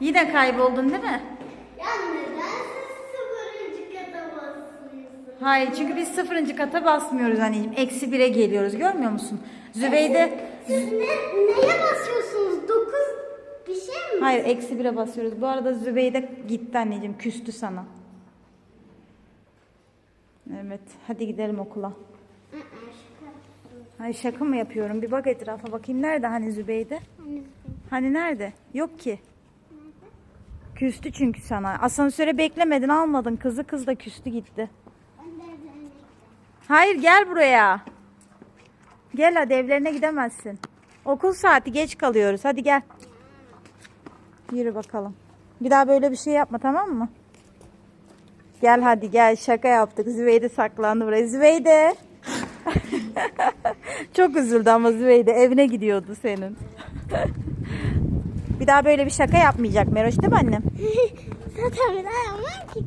Yine kayboldun değil mi? Ya neden siz sıfırıncı kata basıyorsunuz? Hayır çünkü biz sıfırıncı kata basmıyoruz anneciğim. Eksi bire geliyoruz görmüyor musun? Zübeyde... Siz ne, neye basıyorsunuz? Dokuz bir şey mi? Hayır eksi bire basıyoruz. Bu arada Zübeyde gitti anneciğim. Küstü sana. Evet. Hadi gidelim okula. Hayır şaka mı yapıyorum? Bir bak etrafa bakayım. Nerede hani Zübeyde? Hani Hani nerede? Yok ki. Küstü çünkü sana. Asansöre beklemedin almadın. Kızı kız da küstü gitti. Hayır gel buraya. Gel hadi evlerine gidemezsin. Okul saati geç kalıyoruz. Hadi gel. Yürü bakalım. Bir daha böyle bir şey yapma tamam mı? Gel hadi gel şaka yaptık. Züveyde saklandı buraya. Züveyde. Çok üzüldü ama Züveyde evine gidiyordu senin. bir daha böyle bir şaka yapmayacak Meroş değil mi annem? Zaten bir daha yapmam ki.